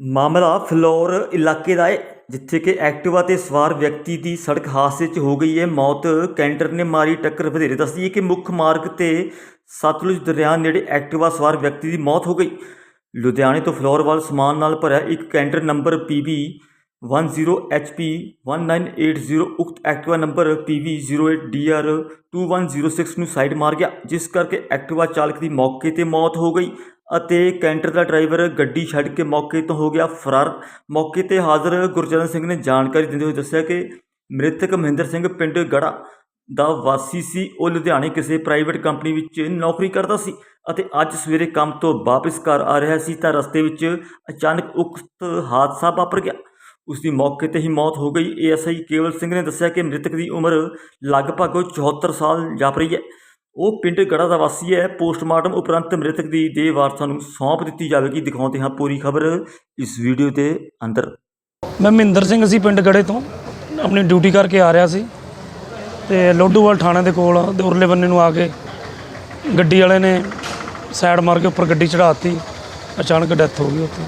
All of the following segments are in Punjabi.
ਮਾਮਲਾ ਫਲੋਰ ਇਲਾਕੇ ਦਾ ਹੈ, ਜਿੱਥੇ ਕਿ ਐਕਟਿਵਾ ਤੇ ਸਵਾਰ ਵਿਅਕਤੀ ਦੀ ਸੜਕ ਹਾਦਸੇ 'ਚ ਹੋ ਗਈ ਹੈ। ਮੌਤ ਕੈਂਟਰ ਨੇ ਮਾਰੀ ਟੱਕਰ। ਵਧੇਰੇ ਦੱਸਦੀ ਹੈ ਕਿ ਮੁੱਖ ਮਾਰਗ ਤੇ ਸਤਲੁਜ ਦਰਿਆ ਨੇੜੇ ਐਕਟਿਵਾ ਸਵਾਰ ਵਿਅਕਤੀ ਦੀ ਮੌਤ ਹੋ ਗਈ। ਲੁਧਿਆਣੇ ਤੋਂ ਫਲੋਰ ਵੱਲ ਸਮਾਨ ਨਾਲ ਭਰਿਆ ਇੱਕ ਕੈਂਟਰ ਨੰਬਰ PB 10 HP 1980 ਉਕਤ ਐਕਟਿਵਾ ਨੰਬਰ PV 08DR 2106 ਨੂੰ ਸਾਈਡ ਮਾਰ ਗਿਆ, ਜਿਸ ਕਰਕੇ ਐਕਟਿਵਾ ਚਾਲਕ ਦੀ ਮੌਕੇ ਤੇ ਮੌਤ ਹੋ ਗਈ। ਅਤੇ ਕੈਂਟਰ ਦਾ ਡਰਾਈਵਰ ਗੱਡੀ ਛੱਡ ਕੇ ਮੌਕੇ ਤੋਂ ਹੋ ਗਿਆ ਫਰਾਰ। ਮੌਕੇ ਤੇ ਹਾਜ਼ਰ ਗੁਰਚਰਨ ਸਿੰਘ ਨੇ ਜਾਣਕਾਰੀ ਦਿੰਦੇ ਹੋਏ ਦੱਸਿਆ ਕਿ ਮ੍ਰਿਤਕ ਮਹਿੰਦਰ ਸਿੰਘ ਪਿੰਡ ਗੜਾ ਦਾ ਵਾਸੀ ਸੀ। ਉਹ ਲੁਧਿਆਣੇ ਕਿਸੇ ਪ੍ਰਾਈਵੇਟ ਕੰਪਨੀ ਵਿੱਚ ਨੌਕਰੀ ਕਰਦਾ ਸੀ ਅਤੇ ਅੱਜ ਸਵੇਰੇ ਕੰਮ ਤੋਂ ਵਾਪਸ ਘਰ ਆ ਰਿਹਾ ਸੀ ਤਾਂ ਰਸਤੇ ਵਿੱਚ ਅਚਾਨਕ ਉਕਤ ਹਾਦਸਾ ਵਾਪਰ ਗਿਆ। ਉਸ ਦੀ ਮੌਕੇ ਤੇ ਹੀ ਮੌਤ ਹੋ ਗਈ। ਏਐਸਆਈ ਕੇਵਲ ਸਿੰਘ ਨੇ ਦੱਸਿਆ ਕਿ ਮ੍ਰਿਤਕ ਦੀ ਉਮਰ ਲਗਭਗ 74 ਸਾਲ ਜਾਪ ਰਹੀ ਹੈ। ਉਹ ਪਿੰਡ ਗੜਾ ਦਾ ਵਾਸੀ ਹੈ। ਪੋਸਟਮਾਰਟਮ ਉਪਰੰਤ ਮ੍ਰਿਤਕ ਦੀ ਦੇਹ ਵਾਰਸਾਂ ਨੂੰ ਸੌਂਪ ਦਿੱਤੀ ਜਾਵੇਗੀ। ਦਿਖਾਉਂਦੇ ਹਾਂ ਪੂਰੀ ਖਬਰ ਇਸ ਵੀਡੀਓ ਦੇ ਅੰਦਰ। ਮੈਂ ਮਹਿੰਦਰ ਸਿੰਘ ਸੀ ਪਿੰਡ ਗੜੇ ਤੋਂ। ਆਪਣੀ ਡਿਊਟੀ ਕਰਕੇ ਆ ਰਿਹਾ ਸੀ। ਤੇ ਲੋਡੂਵਾਲ ਥਾਣੇ ਦੇ ਕੋਲ ਉਰਲੇ ਬੰਨੇ ਨੂੰ ਆ ਕੇ ਗੱਡੀ ਵਾਲੇ ਨੇ ਸਾਈਡ ਮਾਰ ਕੇ ਉੱਪਰ ਗੱਡੀ ਚੜਾਤੀ ਅਚਾਨਕ ਡੈਥ ਹੋ ਗਈ ਉੱਥੇ।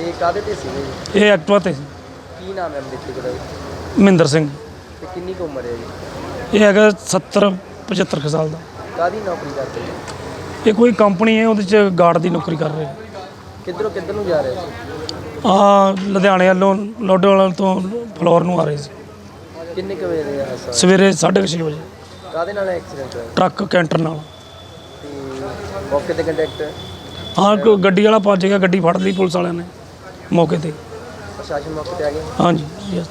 ਇਹ ਕਾਦੇ ਤੇ ਜੀ? ਇਹ ਐਕਟਿਵਾ ਤੇ ਸੀ। ਕੀ ਨਾਮ ਹੈ ਮ੍ਰਿਤਕ ਦਾ? ਮਹਿੰਦਰ ਸਿੰਘ। ਤੇ ਕਿੰਨੀ ਕੁ ਉਮਰ ਹੈ ਜੀ? ਇਹ ਹੈਗਾ 70 75 ਕੁ ਸਾਲ ਦਾ। ਕਾਦੀ ਨੌਕਰੀ ਕਰਦੇ ਇਹ ਕੋਈ ਕੰਪਨੀ ਹੈ ਉਹਦੇ ਚ ਗਾਰਡ ਦੀ ਨੌਕਰੀ ਕਰ ਰਿਹਾ ਕਿੱਧਰੋਂ ਕਿੱਧਰ ਨੂੰ ਜਾ ਰਹੇ ਸੀ ਆ ਲੁਧਿਆਣੇ ਵੱਲੋਂ ਲੋਡੋਵਾਲ ਤੋਂ ਫਲੋਰ ਨੂੰ ਆ ਰਹੇ ਸੀ। ਕਿੰਨੇ ਕੁ ਵਜੇ ਦਾ ਹਾਦਸਾ ਸਵੇਰੇ 6:30 ਵਜੇ। ਕਾਦੇ ਨਾਲ ਐਕਸੀਡੈਂਟ ਹੋਇਆ? ਟਰੱਕ ਕੈਂਟਰ ਨਾਲ। ਤੇ ਮੌਕੇ ਤੇ ਕੰਡਕਟਰ ਹਾਂ ਕੋਈ ਗੱਡੀ ਵਾਲਾ ਭੱਜ ਗਿਆ ਗੱਡੀ ਫੜ ਲਈ ਪੁਲਿਸ ਵਾਲਿਆਂ ਨੇ ਮੌਕੇ ਤੇ। ਪ੍ਰਸ਼ਾਸਨ ਮੌਕੇ ਤੇ ਆ ਗਿਆ? ਹਾਂਜੀ yes।